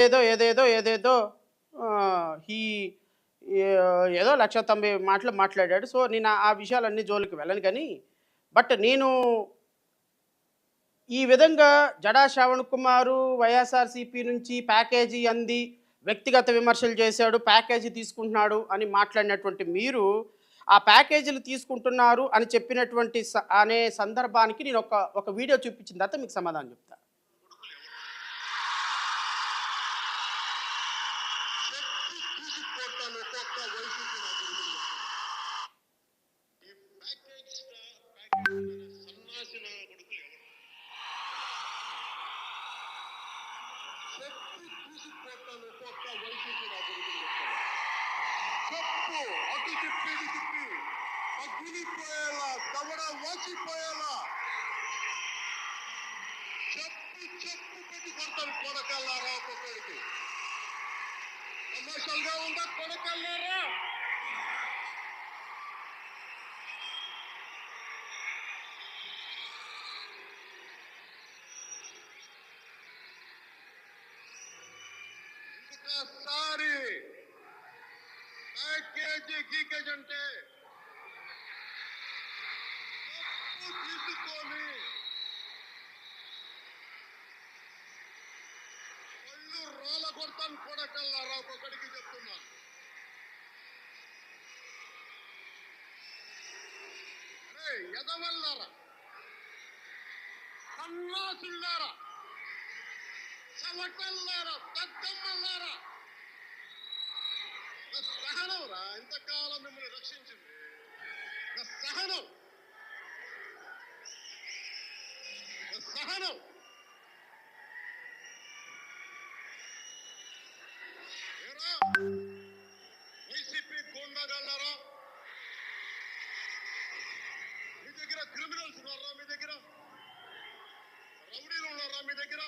ఏదో ఏదేదో ఏదేదో హీ ఏదో లక్ష తొంభై మాటలు మాట్లాడాడు. సో నేను ఆ- విషయాలన్నీ జోలికి వెళ్ళను కానీ బట్ నేను ఈ విధంగా జడా శ్రవణ్ కుమారు వైఎస్ఆర్సీపీ నుంచి ప్యాకేజీ అంది వ్యక్తిగత విమర్శలు చేశాడు ప్యాకేజీ తీసుకుంటున్నాడు అని మాట్లాడినటువంటి మీరు ఆ ప్యాకేజీలు తీసుకుంటున్నారు అని చెప్పినటువంటి స- అనే సందర్భానికి నేను ఒక ఒక వీడియో చూపించిన తర్వాత మీకు సమాధానం చెప్తాను శక్తి తీసుకుపోతాను ఒక్కొక్క వైసీపీ నా కొడుకులు ఈ ప్యాకేజ్ ప్యాకేజ్ సన్నాసి నా కొడుకులు ఎవరు శక్తి తీసుకుపోతాను ఒక్కొక్క వైసీపీ నా కొడుకులు చెప్పు అటు తిప్పి ఇటు తిప్పి పగిలిపోయేలా దవడ వాసిపోయేలా చెప్పు చెప్పు పెట్టి కొడతాను కొడకల్లారా ఒక్కొక్కడికి కమర్షియల్గా ఉందా కొడకల్లారా ఇంకొకసారి ప్యాకేజీ గీకేజ్ అంటే తీసుకొని ఒళ్ళు రోల కొడతాను కొడకల్లారా ఒక్కొక్కడికి చెప్తున్నాను అరే ఎదవల్లారా? సన్నాసుల్లారా? చవటల్లారా దద్దమ్మల్లారా నా సహనం రా ఇంతకాలం మిమ్మల్ని రక్షించింది. నా సహనం. నా సహనం ఏరా వైసీపీ గోండాగాళ్ళారా మీ దగ్గర క్రిమినల్స్ ఉన్నారా మీ దగ్గర రౌడీలు ఉన్నారా మీ దగ్గర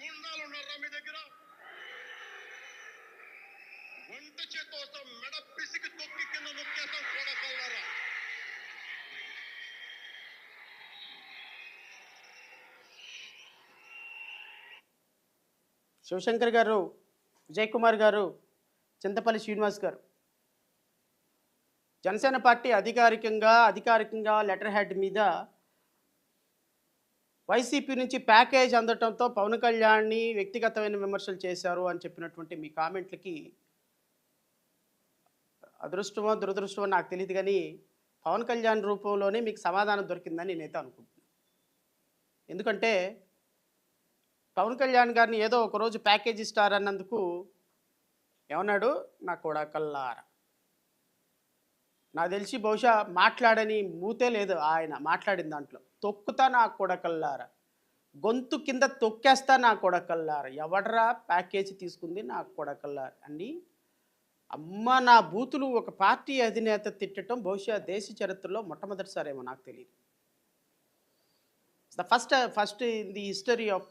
గుండాలు ఉన్నారా మీ దగ్గర వంట చేత మెడ పిసికి తొక్కి కింద నొక్కేస్తాం కూడకల్లారా శివశంకర్ గారు విజయ్ కుమార్ గారు చింతపల్లి శ్రీనివాస్ గారు. జనసేన పార్టీ అధికారికంగా అధికారికంగా లెటర్ హెడ్ మీద వైసీపీ నుంచి ప్యాకేజ్ అందటంతో పవన్ కళ్యాణ్ని వ్యక్తిగతమైన విమర్శలు చేశారు అని చెప్పినటువంటి మీ కామెంట్లకి అదృష్టమో దురదృష్టమో నాకు తెలియదు కానీ పవన్ కళ్యాణ్ రూపంలోనే మీకు సమాధానం దొరికిందని నేనైతే అనుకుంటున్నాను ఎందుకంటే పవన్ కళ్యాణ్ గారిని ఏదో ఒకరోజు ప్యాకేజ్ ఇస్తారు అన్నందుకు ఏమన్నాడు? నా కొడాకల్లార నాకు తెలిసి బహుశా మాట్లాడని మూతే లేదు ఆయన మాట్లాడిన దాంట్లో. తొక్కుతా నా కొడకల్లార గొంతు కింద తొక్కేస్తా నా కొడకల్లార ఎవడరా ప్యాకేజీ తీసుకుంది నా కొడకల్లార అని అమ్మ నా బూతులు ఒక పార్టీ అధినేత తిట్టడం బహుశా దేశ చరిత్రలో మొట్టమొదటిసారేమో నాకు తెలియదు the first first in the history of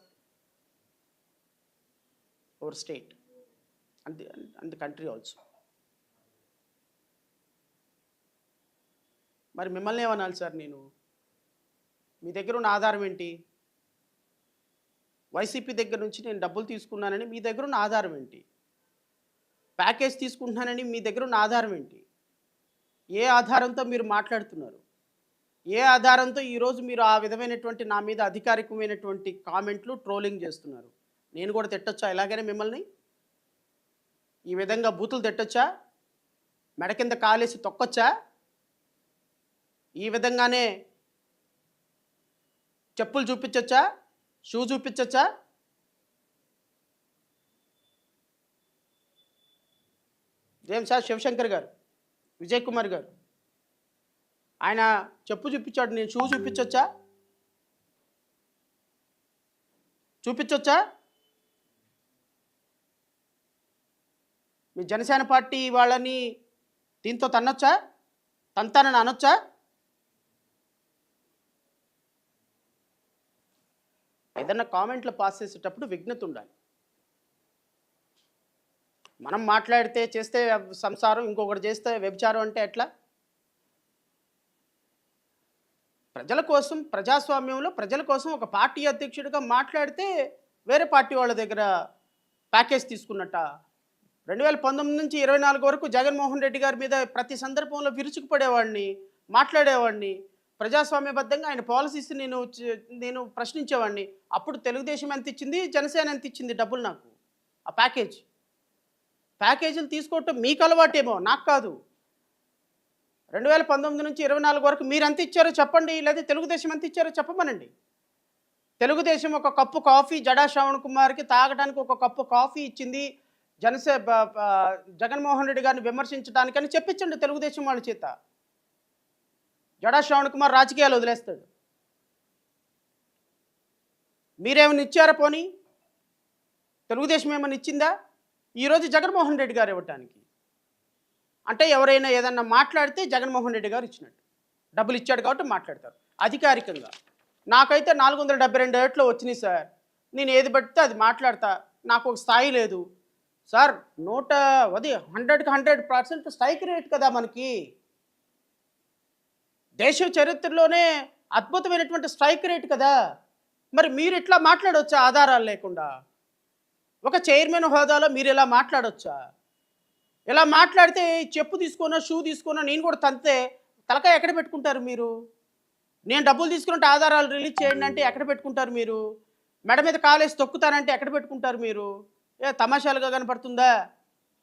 our state and and the country also మరి మిమ్మల్ని ఏమనాలి సార్ నేను? మీ దగ్గర ఉన్న ఆధారం ఏంటి? వైసీపీ దగ్గర నుంచి నేను డబ్బులు తీసుకున్నానని మీ దగ్గర ఉన్న ఆధారం ఏంటి? ప్యాకేజ్ తీసుకుంటున్నానని మీ దగ్గర ఉన్న ఆధారం ఏంటి? ఏ ఆధారంతో మీరు మాట్లాడుతున్నారు? ఏ ఆధారంతో ఈరోజు మీరు ఆ విధమైనటువంటి నా మీద అధికారికమైనటువంటి కామెంట్లు ట్రోలింగ్ చేస్తున్నారు? నేను కూడా తిట్టొచ్చా ఇలాగనే మిమ్మల్ని? ఈ విధంగా బూతులు తిట్టొచ్చా? మెడ కింద కాలేసి తొక్కొచ్చా? ఈ విధంగానే చెప్పులు చూపించొచ్చా? షూ చూపించొచ్చా? ఏం సార్ శివశంకర్ గారు విజయ్ కుమార్ గారు. ఆయన చెప్పు చూపించాడు నేను షూ చూపించొచ్చా? చూపించొచ్చా? మీ జనసేన పార్టీ వాళ్ళని దీంతో తన్నొచ్చా? తంతానని అనొచ్చా? ఏదన్నా కామెంట్లు పాస్ చేసేటప్పుడు విఘ్నత ఉండాలి. మనం మాట్లాడితే చేస్తే సంసారం ఇంకొకటి చేస్తే వ్యభిచారం అంటే ఎట్లా? ప్రజల కోసం ప్రజాస్వామ్యంలో ప్రజల కోసం ఒక పార్టీ అధ్యక్షుడిగా మాట్లాడితే వేరే పార్టీ వాళ్ళ దగ్గర ప్యాకేజ్ తీసుకున్నట్ట? రెండు వేల పంతొమ్మిది నుంచి ఇరవై నాలుగు వరకు జగన్మోహన్ రెడ్డి గారి మీద ప్రతి సందర్భంలో విరుచుకుపడేవాడిని మాట్లాడేవాడిని. ప్రజాస్వామ్యబద్ధంగా ఆయన పాలసీస్ నేను నేను ప్రశ్నించేవాడిని. అప్పుడు తెలుగుదేశం ఎంత ఇచ్చింది? జనసేన ఎంత ఇచ్చింది డబ్బులు నాకు? ఆ ప్యాకేజ్. ప్యాకేజీలు తీసుకోవటం మీకు అలవాటేమో నాకు కాదు రెండు వేల పంతొమ్మిది నుంచి ఇరవై నాలుగు వరకు మీరు ఎంత ఇచ్చారో చెప్పండి లేదా తెలుగుదేశం ఎంత ఇచ్చారో చెప్పమనండి. తెలుగుదేశం ఒక కప్పు కాఫీ జడా శ్రవణ్ కుమార్కి తాగడానికి ఒక కప్పు కాఫీ ఇచ్చింది జనసే జగన్మోహన్ రెడ్డి గారిని విమర్శించడానికని చెప్పించండి తెలుగుదేశం వాళ్ళ చేత. జడా శ్రవణ్ కుమార్ రాజకీయాలు వదిలేస్తాడు. మీరేమైనా ఇచ్చారా పోనీ? తెలుగుదేశం ఏమైనా ఇచ్చిందా? ఈరోజు జగన్మోహన్ రెడ్డి గారు ఇవ్వటానికి. అంటే ఎవరైనా ఏదన్నా మాట్లాడితే జగన్మోహన్ రెడ్డి గారు ఇచ్చినట్టు. డబ్బులు ఇచ్చాడు కాబట్టి మాట్లాడతారు. అధికారికంగా. నాకైతే నాలుగు వందల డెబ్బై రెండు ఏట్లో వచ్చినాయి సార్. నేను ఏది పడితే అది మాట్లాడతా. నాకు ఒక స్థాయి లేదు. సార్ నూట అది హండ్రెడ్కి హండ్రెడ్ పర్సెంట్ స్ట్రైక్ రేట్ కదా మనకి. దేశ చరిత్రలోనే అద్భుతమైనటువంటి స్ట్రైక్ రేట్ కదా. మరి మీరు ఇట్లా మాట్లాడవచ్చా ఆధారాలు లేకుండా. ఒక చైర్మన్ హోదాలో మీరు ఇలా మాట్లాడవచ్చా ఇలా మాట్లాడితే చెప్పు తీసుకున్నా షూ తీసుకున్నా నేను కూడా తంతే. తలకాయ ఎక్కడ పెట్టుకుంటారు మీరు? నేను డబ్బులు తీసుకున్నట్టు ఆధారాలు రిలీజ్ చేయండి అంటే ఎక్కడ పెట్టుకుంటారు మీరు? మెడ మీద కాలేసి తొక్కుతానంటే ఎక్కడ పెట్టుకుంటారు మీరు? ఏ తమాషాలుగా కనపడుతుందా?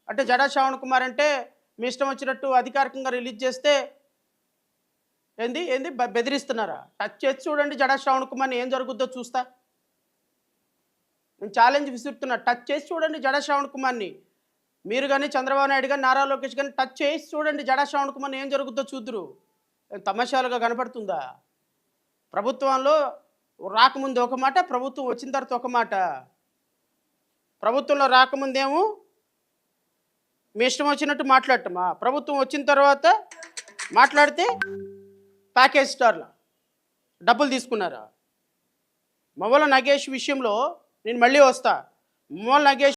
అంటే జడా శ్రావణ్ కుమార్ అంటే మీ ఇష్టం వచ్చినట్టు అధికారికంగా రిలీజ్ చేస్తే ఏంది? ఏంది? బెదిరిస్తున్నారా? టచ్ చేసి చూడండి జడా శ్రావణ్ కుమార్ని ఏం జరుగుద్దో చూస్తా. నేను ఛాలెంజ్ విసురుతున్నా. టచ్ చేసి చూడండి జడా శ్రవణ్ కుమార్ని. మీరు కానీ చంద్రబాబు నాయుడు కానీ నారా లోకేష్ కానీ టచ్ చేసి చూడండి జడా శ్రవణ్ కుమార్ని ఏం జరుగుతుందో చూద్దురు. తమాషాలుగా కనపడుతుందా? ప్రభుత్వంలో రాకముందు ఒక మాట ప్రభుత్వం వచ్చిన తర్వాత ఒక మాట. ప్రభుత్వంలో రాకముందేమో మీ ఇష్టం వచ్చినట్టు మాట్లాడటమా? ప్రభుత్వం వచ్చిన తర్వాత మాట్లాడితే ప్యాకేజ్ స్టార్ల? డబ్బులు తీసుకున్నారా? మొబైల్ నగేష్ విషయంలో నేను మళ్ళీ వస్తా. మొబైల్ నగేష్